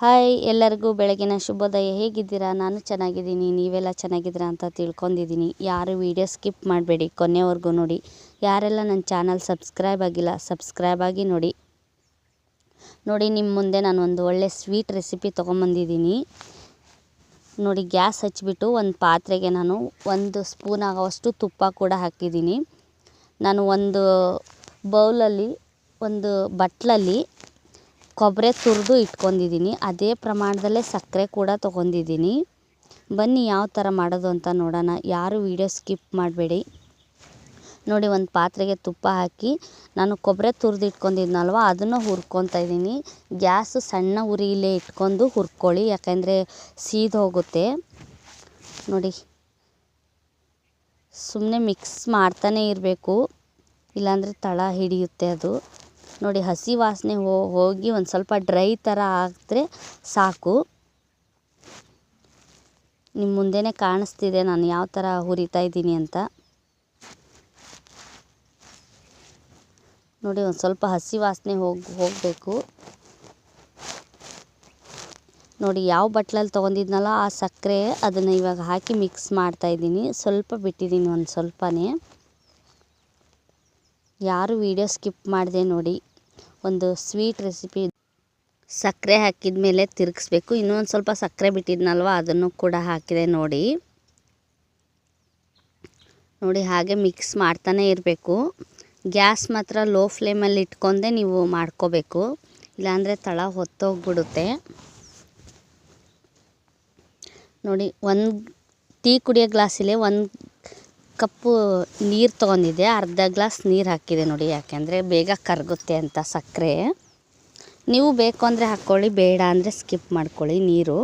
Hi ಎಲ್ಲರಿಗೂ ಬೆಳಗಿನ ಶುಭೋದಯ. ಹೇಗಿದ್ದೀರಾ? ನಾನು ಚೆನ್ನಾಗಿದ್ದೀನಿ. ನೀವೆಲ್ಲ ಚೆನ್ನಾಗಿದ್ದೀರಾ ಅಂತ ತಿಳ್ಕೊಂಡಿದ್ದೀನಿ. ಯಾರು ವೀಡಿಯೋ ಸ್ಕಿಪ್ ಮಾಡಬೇಡಿ. ಕೊನೆವರೆಗೂ ನೋಡಿ. ಯಾರೆಲ್ಲ ನನ್ನ ಚಾನಲ್ ಸಬ್ಸ್ಕ್ರೈಬ್ ಆಗಿಲ್ಲ, ಸಬ್ಸ್ಕ್ರೈಬ್ ಆಗಿ ನೋಡಿ. ನೋಡಿ, ನಿಮ್ಮ ಮುಂದೆ ನಾನು ಒಂದು ಒಳ್ಳೆ ಸ್ವೀಟ್ ರೆಸಿಪಿ ತೊಗೊಂಬಂದಿದ್ದೀನಿ. ನೋಡಿ, ಗ್ಯಾಸ್ ಹಚ್ಚಿಬಿಟ್ಟು ಒಂದು ಪಾತ್ರೆಗೆ ನಾನು ಒಂದು ಸ್ಪೂನ್ ಆಗೋವಷ್ಟು ತುಪ್ಪ ಕೂಡ ಹಾಕಿದ್ದೀನಿ. ನಾನು ಒಂದು ಬೌಲಲ್ಲಿ, ಒಂದು ಬಟ್ಲಲ್ಲಿ ಕೊಬ್ಬರಿ ತುರಿದು ಇಟ್ಕೊಂಡಿದ್ದೀನಿ. ಅದೇ ಪ್ರಮಾಣದಲ್ಲೇ ಸಕ್ಕರೆ ಕೂಡ ತೊಗೊಂಡಿದ್ದೀನಿ. ಬನ್ನಿ ಯಾವ ಥರ ಮಾಡೋದು ಅಂತ ನೋಡೋಣ. ಯಾರು ವೀಡಿಯೋ ಸ್ಕಿಪ್ ಮಾಡಬೇಡಿ. ನೋಡಿ, ಒಂದು ಪಾತ್ರೆಗೆ ತುಪ್ಪ ಹಾಕಿ ನಾನು ಕೊಬ್ಬರಿ ತುರಿದು ಇಟ್ಕೊಂಡಿದ್ನಲ್ವ, ಅದನ್ನು ಹುರ್ಕೊತಾ ಇದ್ದೀನಿ. ಗ್ಯಾಸ್ ಸಣ್ಣ ಉರಿಲೇ ಇಟ್ಕೊಂಡು ಹುರ್ಕೊಳ್ಳಿ, ಯಾಕೆಂದರೆ ಸೀದು ಹೋಗುತ್ತೆ. ನೋಡಿ ಸುಮ್ಮನೆ ಮಿಕ್ಸ್ ಮಾಡ್ತಾನೇ ಇರಬೇಕು. ಇಲ್ಲಾಂದರೆ ತಳ ಹಿಡಿಯುತ್ತೆ ಅದು. ನೋಡಿ ಹಸಿ ವಾಸನೆ ಹೋಗಿ ಒಂದು ಸ್ವಲ್ಪ ಡ್ರೈ ಥರ ಆದರೆ ಸಾಕು. ನಿಮ್ಮ ಮುಂದೆನೇ ಕಾಣಿಸ್ತಿದೆ ನಾನು ಯಾವ ಥರ ಹುರಿತಾ ಇದ್ದೀನಿ ಅಂತ. ನೋಡಿ ಒಂದು ಸ್ವಲ್ಪ ಹಸಿ ವಾಸನೆ ಹೋಗಿ, ಹೋಗಬೇಕು. ನೋಡಿ ಯಾವ ಬಟ್ಲಲ್ಲಿ ತೊಗೊಂಡಿದ್ನಲ್ಲ ಆ ಸಕ್ಕರೆ ಅದನ್ನು ಇವಾಗ ಹಾಕಿ ಮಿಕ್ಸ್ ಮಾಡ್ತಾಯಿದ್ದೀನಿ ಸ್ವಲ್ಪ ಬಿಟ್ಟಿದ್ದೀನಿ ಒಂದು ಸ್ವಲ್ಪನೇ. ಯಾರು ವೀಡಿಯೋ ಸ್ಕಿಪ್ ಮಾಡಿದೆ ನೋಡಿ ಒಂದು ಸ್ವೀಟ್ ರೆಸಿಪಿ ಸಕ್ಕರೆ ಹಾಕಿದ ಮೇಲೆ ತಿರುಗಿಸ್ಬೇಕು. ಇನ್ನೊಂದು ಸ್ವಲ್ಪ ಸಕ್ಕರೆ ಬಿಟ್ಟಿದ್ನಲ್ವ, ಅದನ್ನು ಕೂಡ ಹಾಕಿದೆ ನೋಡಿ. ನೋಡಿ, ಹಾಗೆ ಮಿಕ್ಸ್ ಮಾಡ್ತಾನೆ ಇರಬೇಕು. ಗ್ಯಾಸ್ ಮಾತ್ರ ಲೋ ಫ್ಲೇಮಲ್ಲಿ ಇಟ್ಕೊಂಡೆ ನೀವು ಮಾಡ್ಕೋಬೇಕು. ಇಲ್ಲಾಂದರೆ ತಳ ಹೊತ್ತೋಗ್ಬಿಡುತ್ತೆ. ನೋಡಿ, ಒಂದು ಟೀ ಕುಡಿಯೋ ಗ್ಲಾಸಲ್ಲೇ ಒಂದು ಕಪ್ಪು ನೀರು ತೊಗೊಂಡಿದ್ದೆ, ಅರ್ಧ ಗ್ಲಾಸ್ ನೀರು ಹಾಕಿದೆ ನೋಡಿ, ಯಾಕೆಂದರೆ ಬೇಗ ಕರಗುತ್ತೆ ಅಂತ ಸಕ್ಕರೆ. ನೀವು ಬೇಕು ಅಂದರೆ ಹಾಕ್ಕೊಳ್ಳಿ ಬೇಡ ಅಂದರೆ ಸ್ಕಿಪ್ ಮಾಡ್ಕೊಳ್ಳಿ ನೀರು.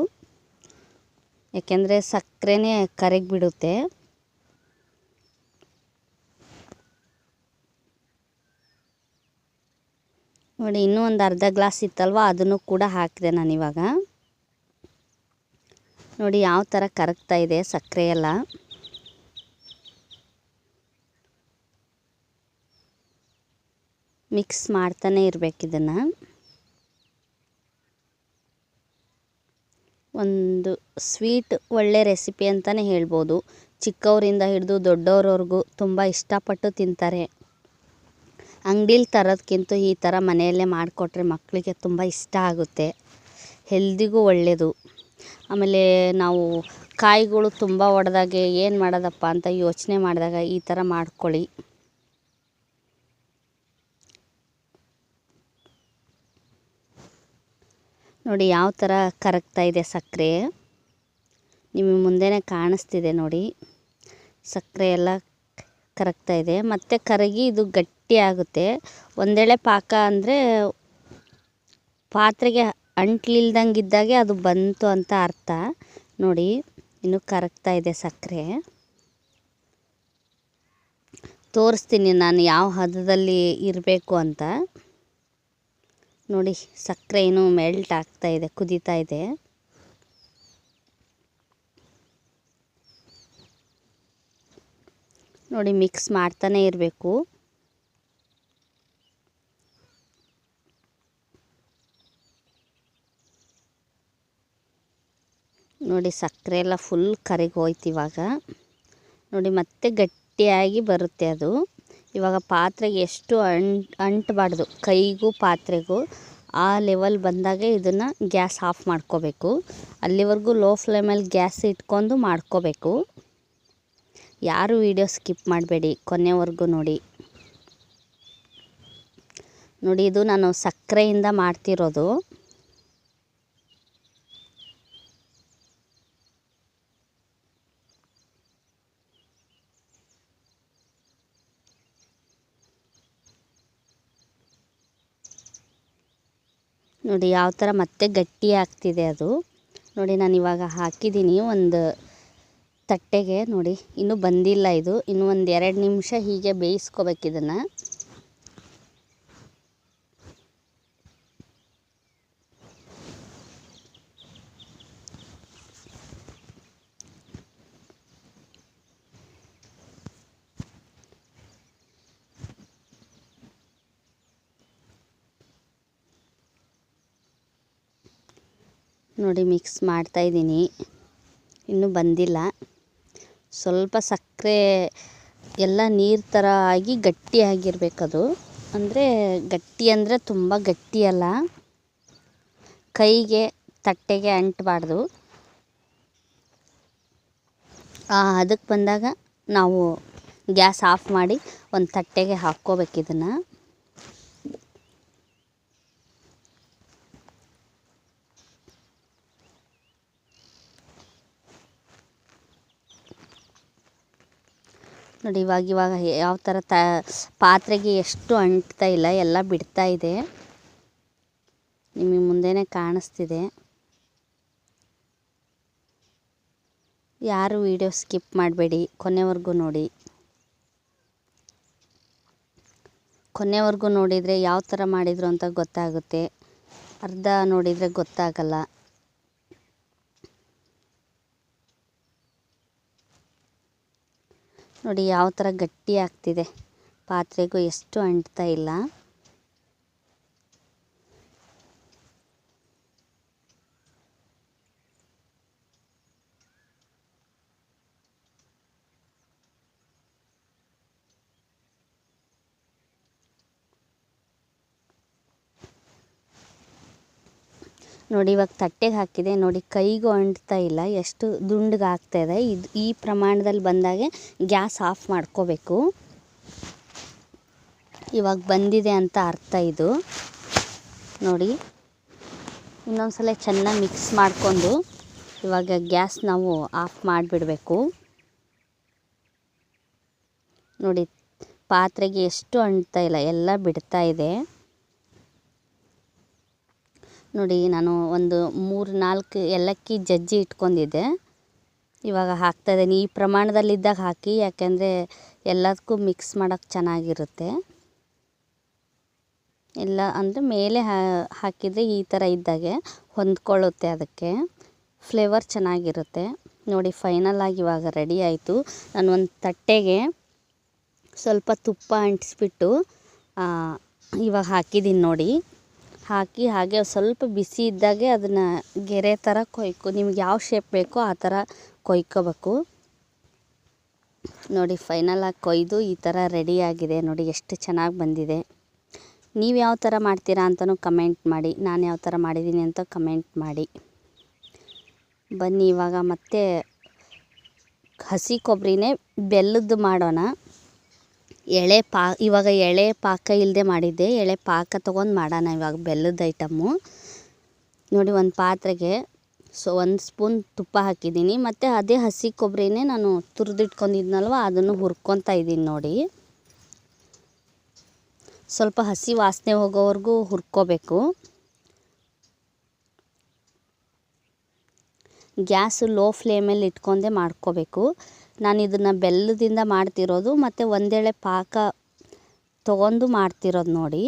ಯಾಕೆಂದರೆ ಸಕ್ಕರೆನೇ ಕರಗಿಬಿಡುತ್ತೆ ನೋಡಿ, ಇನ್ನೂ ಒಂದು ಅರ್ಧ ಗ್ಲಾಸ್ ಇತ್ತಲ್ವ, ಅದನ್ನು ಕೂಡ ಹಾಕಿದೆ ನಾನಿವಾಗ ನೋಡಿ, ಯಾವ ಥರ ಕರಗ್ತಾ ಇದೆ ಸಕ್ಕರೆ ಎಲ್ಲ. ಮಿಕ್ಸ್ ಮಾಡ್ತಾನೆ ಇರಬೇಕು ಇದನ್ನು. ಒಂದು ಸ್ವೀಟ್ ಒಳ್ಳೆ ರೆಸಿಪಿ ಅಂತಲೇ ಹೇಳ್ಬೋದು. ಚಿಕ್ಕವರಿಂದ ಹಿಡಿದು ದೊಡ್ಡವ್ರವ್ರಿಗೂ ತುಂಬ ಇಷ್ಟಪಟ್ಟು ತಿಂತಾರೆ. ಅಂಗಡೀಲಿ ತರೋದಕ್ಕಿಂತ ಈ ಥರ ಮನೆಯಲ್ಲೇ ಮಾಡಿಕೊಟ್ರೆ ಮಕ್ಕಳಿಗೆ ತುಂಬ ಇಷ್ಟ ಆಗುತ್ತೆ. ಹೆಲ್ದಿಗೂ ಒಳ್ಳೆಯದು ಆಮೇಲೆ ನಾವು ಕಾಯಿಗಳು ತುಂಬ ಒಡೆದಾಗೆ ಏನು ಮಾಡೋದಪ್ಪ ಅಂತ ಯೋಚನೆ ಮಾಡಿದಾಗ ಈ ಥರ ಮಾಡ್ಕೊಳ್ಳಿ. ನೋಡಿ ಯಾವ ಥರ ಕರಗ್ತಾ ಇದೆ ಸಕ್ಕರೆ. ನಿಮ್ಮ ಮುಂದೆನೇ ಕಾಣಿಸ್ತಿದೆ ನೋಡಿ. ಸಕ್ಕರೆ ಎಲ್ಲ ಕರಗ್ತಾ ಇದೆ. ಮತ್ತು ಕರಗಿ ಇದು ಗಟ್ಟಿ ಆಗುತ್ತೆ. ಒಂದೇಳೆ ಪಾಕ ಅಂದರೆ ಪಾತ್ರೆಗೆ ಅಂಟ್ಲಿಲ್ದಂಗೆ ಇದ್ದಾಗೆ ಅದು ಬಂತು ಅಂತ ಅರ್ಥ. ನೋಡಿ, ಇನ್ನು ಕರಗ್ತಾ ಇದೆ ಸಕ್ಕರೆ. ತೋರಿಸ್ತೀನಿ ನಾನು ಯಾವ ಹದದಲ್ಲಿ ಇರಬೇಕು ಅಂತ. ನೋಡಿ, ಸಕ್ಕರೆ ಏನು ಮೆಲ್ಟ್ ಆಗ್ತಾ ಇದೆ, ಕುದೀತಾ ಇದೆ. ನೋಡಿ, ಮಿಕ್ಸ್ ಮಾಡ್ತಾನೆ ಇರಬೇಕು. ನೋಡಿ, ಸಕ್ಕರೆ ಎಲ್ಲ ಫುಲ್ ಕರಗಿ ಹೋಯ್ತು ಇವಾಗ. ನೋಡಿ, ಮತ್ತೆ ಗಟ್ಟಿಯಾಗಿ ಬರುತ್ತೆ ಅದು. ಇವಾಗ ಪಾತ್ರೆಗೆ ಎಷ್ಟು ಅಂಟು ಅಂಟಬಾರ್ದು, ಕೈಗೂ ಪಾತ್ರೆಗೂ, ಆ ಲೆವೆಲ್ ಬಂದಾಗ ಇದನ್ನು ಗ್ಯಾಸ್ ಆಫ್ ಮಾಡ್ಕೋಬೇಕು. ಅಲ್ಲಿವರೆಗೂ ಲೋ ಫ್ಲೇಮಲ್ಲಿ ಗ್ಯಾಸ್ ಇಟ್ಕೊಂಡು ಮಾಡ್ಕೋಬೇಕು. ಯಾರು ವೀಡಿಯೋ ಸ್ಕಿಪ್ ಮಾಡಬೇಡಿ, ಕೊನೆವರೆಗೂ ನೋಡಿ. ನೋಡಿ, ಇದು ನಾನು ಸಕ್ಕರೆಯಿಂದ ಮಾಡ್ತಿರೋದು. ನೋಡಿ ಯಾವ ಥರ ಮತ್ತೆ ಗಟ್ಟಿ ಆಗ್ತಿದೆ ಅದು. ನೋಡಿ ನಾನು ಇವಾಗ ಹಾಕಿದ್ದೀನಿ ಒಂದು ತಟ್ಟೆಗೆ ನೋಡಿ, ಇನ್ನೂ ಬಂದಿಲ್ಲ ಇದು. ಇನ್ನೂ ಒಂದು ಎರಡು ನಿಮಿಷ ಹೀಗೆ ಬೇಯಿಸ್ಕೋಬೇಕು ಇದನ್ನು. ನೋಡಿ ಮಿಕ್ಸ್ ಮಾಡ್ತಾಯಿದ್ದೀನಿ ಇನ್ನೂ ಬಂದಿಲ್ಲ. ಸ್ವಲ್ಪ ಸಕ್ಕರೆ, ಎಲ್ಲ ನೀರು ಥರ ಆಗಿ ಗಟ್ಟಿಯಾಗಿರಬೇಕದು ಅಂದರೆ ಗಟ್ಟಿ ಅಂದರೆ ತುಂಬ ಗಟ್ಟಿಯಲ್ಲ ಕೈಗೆ, ತಟ್ಟೆಗೆ ಅಂಟಬಾರ್ದು. ಅದಕ್ಕೆ ಬಂದಾಗ ನಾವು ಗ್ಯಾಸ್ ಆಫ್ ಮಾಡಿ ಒಂದು ತಟ್ಟೆಗೆ ಹಾಕ್ಕೋಬೇಕು ಇದನ್ನು. ನೋಡಿ, ಇವಾಗ ಇವಾಗ ಯಾವ ಥರ ತ, ಪಾತ್ರೆಗೆ ಎಷ್ಟು ಅಂಟ್ತಾ ಇಲ್ಲ, ಎಲ್ಲ ಬಿಡ್ತಾ ಇದೆ. ನಿಮಗೆ ಮುಂದೆನೇ ಕಾಣಿಸ್ತಿದೆ. ಯಾರು ವಿಡಿಯೋ ಸ್ಕಿಪ್ ಮಾಡಬೇಡಿ, ಕೊನೆವರೆಗೂ ನೋಡಿ. ಕೊನೆವರೆಗೂ ನೋಡಿದರೆ ಯಾವ ಥರ ಮಾಡಿದರು ಅಂತ ಗೊತ್ತಾಗುತ್ತೆ. ಅರ್ಧ ನೋಡಿದರೆ ಗೊತ್ತಾಗಲ್ಲ. ನೋಡಿ ಯಾವ ಥರ ಗಟ್ಟಿ ಆಗ್ತಿದೆ. ಪಾತ್ರೆಗೂ ಎಷ್ಟು ಅಂಟ್ತಾ ಇಲ್ಲ. ನೋಡಿ, ಇವಾಗ ತಟ್ಟೆಗೆ ಹಾಕಿದೆ. ನೋಡಿ, ಕೈಗೂ ಅಂಟ್ತಾ ಇಲ್ಲ. ಎಷ್ಟು ದುಂಡಗೆ ಆಗ್ತಾಯಿದೆ ಇದು. ಈ ಪ್ರಮಾಣದಲ್ಲಿ ಬಂದಾಗೆ ಗ್ಯಾಸ್ ಆಫ್ ಮಾಡ್ಕೋಬೇಕು. ಇವಾಗ ಬಂದಿದೆ ಅಂತ ಅರ್ಥ ಇದು. ನೋಡಿ ಇನ್ನೊಂದು ಸಲ ಚೆನ್ನಾಗಿ ಮಿಕ್ಸ್ ಮಾಡಿಕೊಂಡು ಇವಾಗ ಗ್ಯಾಸ್ ನಾವು ಆಫ್ ಮಾಡಿಬಿಡಬೇಕು. ನೋಡಿ, ಪಾತ್ರೆಗೆ ಎಷ್ಟು ಅಂಟ್ತಾ ಇಲ್ಲ. ಎಲ್ಲ ಬಿಡ್ತಾ ಇದೆ. ನೋಡಿ, ನಾನು ಒಂದು ಮೂರು ನಾಲ್ಕು ಏಲಕ್ಕಿ ಜಜ್ಜಿ ಇಟ್ಕೊಂಡಿದ್ದೆ. ಇವಾಗ ಹಾಕ್ತಾ ಇದ್ದೀನಿ. ಈ ಪ್ರಮಾಣದಲ್ಲಿದ್ದಾಗ ಹಾಕಿ, ಯಾಕೆಂದರೆ ಎಲ್ಲದಕ್ಕೂ ಮಿಕ್ಸ್ ಮಾಡೋಕ್ಕೆ ಚೆನ್ನಾಗಿರುತ್ತೆ. ಎಲ್ಲ ಅಂದರೆ ಮೇಲೆ ಹಾಕಿದರೆ ಈ ಥರ ಇದ್ದಾಗೆ ಹೊಂದ್ಕೊಳ್ಳುತ್ತೆ ಅದಕ್ಕೆ. ಫ್ಲೇವರ್ ಚೆನ್ನಾಗಿರುತ್ತೆ. ನೋಡಿ ಫೈನಲ್ ಆಗಿ ಇವಾಗ ರೆಡಿ ಆಯಿತು. ನಾನು ಒಂದು ತಟ್ಟೆಗೆ ಸ್ವಲ್ಪ ತುಪ್ಪ ಅಂಟಿಸ್ಬಿಟ್ಟು ಇವಾಗ ಹಾಕಿದ್ದೀನಿ ನೋಡಿ. ಹಾಕಿ ಹಾಗೆ ಸ್ವಲ್ಪ ಬಿಸಿ ಇದ್ದಾಗೆ ಅದನ್ನು ಗೆರೆ ಥರ ಕೊಯ್ಕೊ. ನಿಮ್ಗೆ ಯಾವ ಶೇಪ್ ಬೇಕೋ ಆ ಥರ ಕೊಯ್ಕೋಬೇಕು. ನೋಡಿ ಫೈನಲಾಗಿ ಕೊಯ್ದು ಈ ಥರ ರೆಡಿಯಾಗಿದೆ ನೋಡಿ, ಎಷ್ಟು ಚೆನ್ನಾಗಿ ಬಂದಿದೆ. ನೀವು ಯಾವ ಥರ ಮಾಡ್ತೀರಾ ಅಂತಲೂ ಕಮೆಂಟ್ ಮಾಡಿ. ನಾನು ಯಾವ ಥರ ಮಾಡಿದ್ದೀನಿ ಅಂತ ಕಮೆಂಟ್ ಮಾಡಿ. ಬನ್ನಿ, ಇವಾಗ ಮತ್ತೆ ಹಸಿ ಕೊಬ್ಬರಿನೇ ಬೆಲ್ಲದ್ದು ಮಾಡೋಣ. ಎಳೆ ಪಾ, ಇವಾಗ ಎಳೆ ಪಾಕ ಇಲ್ಲದೆ ಮಾಡಿದ್ದೆ. ಎಳೆ ಪಾಕ ತೊಗೊಂಡು ಮಾಡೋಣ ಇವಾಗ ಬೆಲ್ಲದ ಐಟಮ್ಮು. ನೋಡಿ ಒಂದು ಪಾತ್ರೆಗೆ ಸೊ ಒಂದು ಸ್ಪೂನ್ ತುಪ್ಪ ಹಾಕಿದ್ದೀನಿ. ಮತ್ತು ಅದೇ ಹಸಿ ಕೊಬ್ಬರಿನೇ ನಾನು ತುರಿದಿಟ್ಕೊಂಡಿದ್ನಲ್ವ, ಅದನ್ನು ಹುರ್ಕೊತಾ ಇದ್ದೀನಿ ನೋಡಿ. ಸ್ವಲ್ಪ ಹಸಿ ವಾಸನೆ ಹೋಗೋವರೆಗೂ ಹುರ್ಕೋಬೇಕು. ಗ್ಯಾಸು ಲೋ ಫ್ಲೇಮಲ್ಲಿ ಇಟ್ಕೊಂಡೇ ಮಾಡ್ಕೋಬೇಕು. ನಾನು ಇದನ್ನು ಬೆಲ್ಲದಿಂದ ಮಾಡ್ತಿರೋದು ಮತ್ತು ಒಂದೇಳೆ ಪಾಕ ತೊಗೊಂಡು ಮಾಡ್ತಿರೋದು ನೋಡಿ.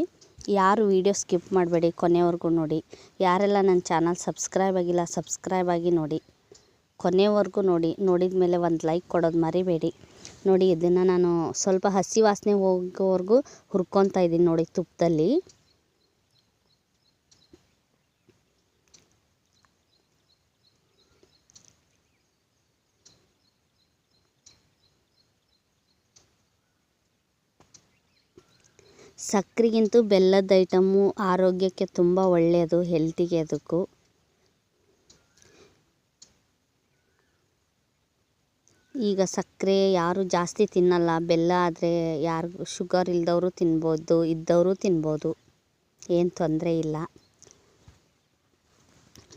ಯಾರು ವೀಡಿಯೋ ಸ್ಕಿಪ್ ಮಾಡಬೇಡಿ ಕೊನೆವರೆಗೂ ನೋಡಿ. ಯಾರೆಲ್ಲ ನನ್ನ ಚಾನಲ್ ಸಬ್ಸ್ಕ್ರೈಬ್ ಆಗಿಲ್ಲ ಸಬ್ಸ್ಕ್ರೈಬ್ ಆಗಿ ನೋಡಿ. ಕೊನೆವರೆಗೂ ನೋಡಿ. ನೋಡಿದ ಮೇಲೆ ಒಂದು ಲೈಕ್ ಕೊಡೋದು ಮರಿಬೇಡಿ. ನೋಡಿ ಇದನ್ನು ನಾನು ಸ್ವಲ್ಪ ಹಸಿ ವಾಸನೆ ಹೋಗೋವರೆಗೂ ಹುರ್ಕೊತಾ ಇದ್ದೀನಿ ನೋಡಿ ತುಪ್ಪದಲ್ಲಿ. ಸಕ್ಕರೆಗಿಂತೂ ಬೆಲ್ಲದ ಐಟಮ್ಮು ಆರೋಗ್ಯಕ್ಕೆ ತುಂಬ ಒಳ್ಳೆಯದು ಹೆಲ್ತಿಗೆ ಅದಕ್ಕೂ. ಈಗ ಸಕ್ಕರೆ ಯಾರು ಜಾಸ್ತಿ ತಿನ್ನಲ್ಲ, ಬೆಲ್ಲ ಆದರೆ ಯಾರು ಶುಗರ್ ಇಲ್ದವರು ತಿನ್ಬೋದು, ಇದ್ದವರು ತಿನ್ಬೋದು, ಏನು ತೊಂದರೆ ಇಲ್ಲ.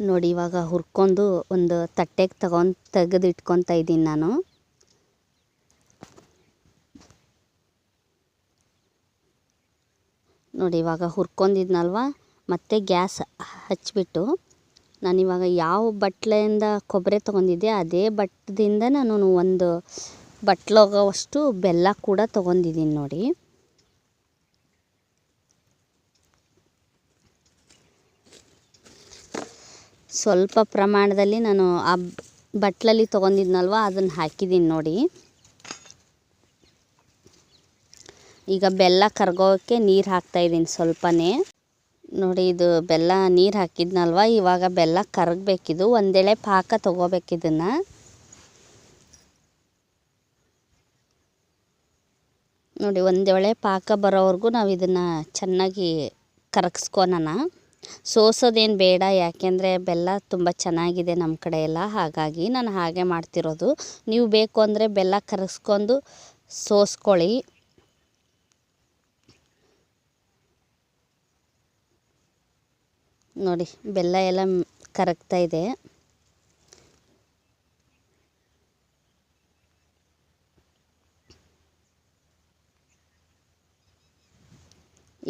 ನೋಡಿ ಇವಾಗ ಹುರ್ಕೊಂಡು ಒಂದು ತಟ್ಟೆಗೆ ತಗೊಂಡು ತೆಗೆದಿಟ್ಕೊತಾ ಇದ್ದೀನಿ ನಾನು. ನೋಡಿ, ಇವಾಗ ಹುರ್ಕೊಂಡಿದ್ನಲ್ವ? ಮತ್ತೆ ಗ್ಯಾಸ್ ಹಚ್ಚಿಬಿಟ್ಟು ನಾನಿವಾಗ ಯಾವ ಬಟ್ಲೆಯಿಂದ ಕೊಬ್ಬರಿ ತೊಗೊಂಡಿದ್ದೆ, ಅದೇ ಬಟ್ಟದಿಂದ ನಾನು ಒಂದು ಬಟ್ಲೋಗೋವಷ್ಟು ಬೆಲ್ಲ ಕೂಡ ತೊಗೊಂಡಿದ್ದೀನಿ ನೋಡಿ. ಸ್ವಲ್ಪ ಪ್ರಮಾಣದಲ್ಲಿ ನಾನು ಆ ಬಟ್ಲಲ್ಲಿ ತೊಗೊಂಡಿದ್ನಲ್ವ, ಅದನ್ನು ಹಾಕಿದ್ದೀನಿ ನೋಡಿ. ಈಗ ಬೆಲ್ಲ ಕರ್ಗೋಕ್ಕೆ ನೀರು ಹಾಕ್ತಾಯಿದ್ದೀನಿ ಸ್ವಲ್ಪನೇ. ನೋಡಿ, ಇದು ಬೆಲ್ಲ ನೀರು ಹಾಕಿದ್ನಲ್ವ? ಇವಾಗ ಬೆಲ್ಲ ಕರಗಬೇಕಿದು. ಒಂದೆಳೆ ಪಾಕ ತೊಗೋಬೇಕು ಇದನ್ನು. ನೋಡಿ, ಒಂದೆಳೆ ಪಾಕ ಬರೋವರೆಗೂ ನಾವು ಇದನ್ನು ಚೆನ್ನಾಗಿ ಕರಗಿಸ್ಕೊಳೋಣ. ಸೋಸೋದೇನು ಬೇಡ, ಯಾಕೆಂದರೆ ಬೆಲ್ಲ ತುಂಬ ಚೆನ್ನಾಗಿದೆ ನಮ್ಮ ಕಡೆ ಎಲ್ಲ. ಹಾಗಾಗಿ ನಾನು ಹಾಗೆ ಮಾಡ್ತಿರೋದು. ನೀವು ಬೇಕು ಅಂದರೆ ಬೆಲ್ಲ ಕರಗಿಸ್ಕೊಂಡು ಸೋಸ್ಕೊಳ್ಳಿ. ನೋಡಿ, ಬೆಲ್ಲ ಎಲ್ಲ ಕರಗ್ತಾ ಇದೆ.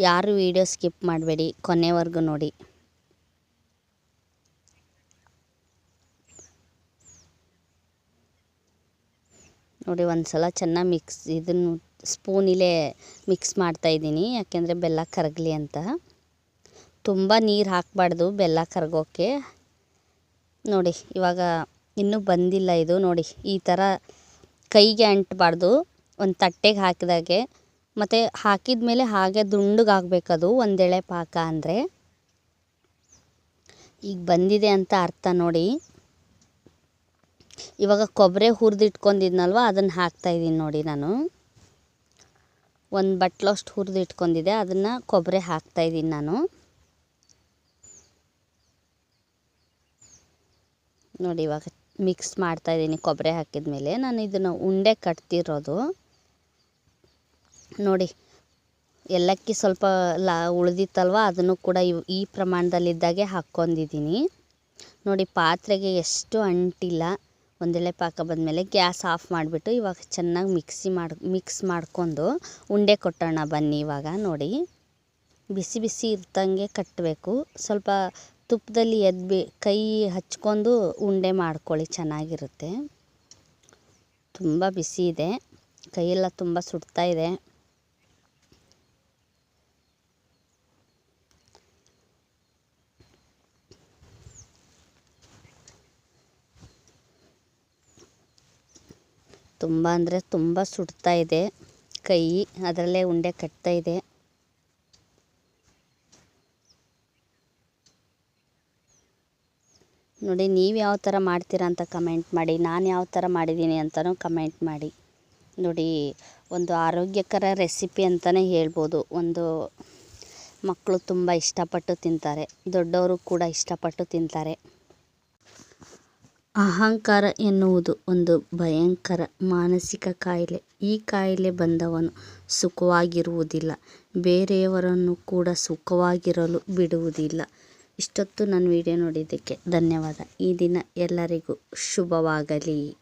ಯಾರು ವಿಡಿಯೋ ಸ್ಕಿಪ್ ಮಾಡಬೇಡಿ, ಕೊನೆವರೆಗೂ ನೋಡಿ. ನೋಡಿ ಒಂದು ಸಲ ಚೆನ್ನಾಗಿ ಮಿಕ್ಸ್ ಇದನ್ನು ಸ್ಪೂನಿಲೇ ಮಿಕ್ಸ್ ಮಾಡ್ತಾಯಿದ್ದೀನಿ ಯಾಕೆಂದರೆ ಬೆಲ್ಲ ಕರಗಲಿ ಅಂತ. ತುಂಬ ನೀರು ಹಾಕಬಾರ್ದು ಬೆಲ್ಲ ಕರಗೋಕ್ಕೆ ನೋಡಿ, ಇವಾಗ ಇನ್ನೂ ಬಂದಿಲ್ಲ ಇದು. ನೋಡಿ, ಈ ಥರ ಕೈಗೆ ಅಂಟಬಾರ್ದು. ಒಂದು ತಟ್ಟೆಗೆ ಹಾಕಿದಾಗೆ. ಮತ್ತು ಹಾಕಿದ ಮೇಲೆ ಹಾಗೆ ದುಂಡಗಾಗಬೇಕದು ಒಂದೆಳೆ ಪಾಕ ಅಂದರೆ. ಈಗ ಬಂದಿದೆ ಅಂತ ಅರ್ಥ ನೋಡಿ. ಇವಾಗ ಕೊಬ್ಬರಿ ಹುರಿದಿಟ್ಕೊಂಡಿದ್ನಲ್ವ, ಅದನ್ನು ಹಾಕ್ತಾಯಿದ್ದೀನಿ ನೋಡಿ ನಾನು. ಒಂದು ಬಟ್ಲಷ್ಟು ಹುರಿದಿಟ್ಕೊಂಡಿದ್ದೆ, ಅದನ್ನು ಕೊಬ್ಬರಿ ಹಾಕ್ತಾಯಿದ್ದೀನಿ ನಾನು. ನೋಡಿ, ಇವಾಗ ಮಿಕ್ಸ್ ಮಾಡ್ತಾ ಇದ್ದೀನಿ ಕೊಬ್ಬರಿ ಹಾಕಿದ ಮೇಲೆ ನಾನು ಇದನ್ನು ಉಂಡೆ ಕಟ್ತಿರೋದು. ನೋಡಿ, ಎಲ್ಲಕ್ಕಿ ಸ್ವಲ್ಪ ಲಾ ಉಳಿದಿತ್ತಲ್ವ, ಅದನ್ನು ಕೂಡ ಈ ಪ್ರಮಾಣದಲ್ಲಿದ್ದಾಗೆ ಹಾಕ್ಕೊಂಡಿದ್ದೀನಿ. ನೋಡಿ, ಪಾತ್ರೆಗೆ ಎಷ್ಟು ಅಂಟಿಲ್ಲ. ಒಂದೆಳೆ ಪಾಕ ಬಂದಮೇಲೆ ಗ್ಯಾಸ್ ಆಫ್ ಮಾಡಿಬಿಟ್ಟು ಇವಾಗ ಚೆನ್ನಾಗಿ ಮಿಕ್ಸಿ ಮಾಡಿ ಮಿಕ್ಸ್ ಮಾಡ್ಕೊಂಡು ಉಂಡೆ ಕೊಟ್ಟೋಣ ಬನ್ನಿ ಇವಾಗ, ನೋಡಿ. ಬಿಸಿ ಬಿಸಿ ಇರ್ತಂಗೆ ಕಟ್ಟಬೇಕು ಸ್ವಲ್ಪ ತುಪ್ಪದಲ್ಲಿ ಎದ್ಬಿ, ಕೈ ಹಚ್ಕೊಂಡು ಉಂಡೆ ಮಾಡ್ಕೊಳ್ಳಿ, ಚೆನ್ನಾಗಿರುತ್ತೆ. ತುಂಬ ಬಿಸಿ ಇದೆ. ಕೈಯೆಲ್ಲ ತುಂಬ ಸುಡ್ತಾ ಇದೆ. ತುಂಬ ಅಂದರೆ ತುಂಬ ಸುಡ್ತಾ ಇದೆ. ಕೈ, ಅದರಲ್ಲೇ ಉಂಡೆ ಕಟ್ತಾ ಇದೆ. ನೋಡಿ, ನೀವು ಯಾವ ಥರ ಮಾಡ್ತೀರಾ ಅಂತ ಕಮೆಂಟ್ ಮಾಡಿ, ನಾನು ಯಾವ ಥರ ಮಾಡಿದ್ದೀನಿ ಅಂತಲೂ ಕಮೆಂಟ್ ಮಾಡಿ. ನೋಡಿ, ಒಂದು ಆರೋಗ್ಯಕರ ರೆಸಿಪಿ ಅಂತಲೇ ಹೇಳ್ಬೋದು. ಒಂದು ಮಕ್ಕಳು ತುಂಬ ಇಷ್ಟಪಟ್ಟು ತಿಂತಾರೆ, ದೊಡ್ಡವರು ಕೂಡ ಇಷ್ಟಪಟ್ಟು ತಿಂತಾರೆ. ಅಹಂಕಾರ ಎನ್ನುವುದು ಒಂದು ಭಯಂಕರ ಮಾನಸಿಕ ಕಾಯಿಲೆ. ಈ ಕಾಯಿಲೆ ಬಂದವನು ಸುಖವಾಗಿರುವುದಿಲ್ಲ, ಬೇರೆಯವರನ್ನು ಕೂಡ ಸುಖವಾಗಿರಲು ಬಿಡುವುದಿಲ್ಲ. ಇಷ್ಟೊತ್ತು ನನ್ನ ವಿಡಿಯೋ ನೋಡಿದ್ದಕ್ಕೆ ಧನ್ಯವಾದ. ಈ ದಿನ ಎಲ್ಲರಿಗೂ ಶುಭವಾಗಲಿ.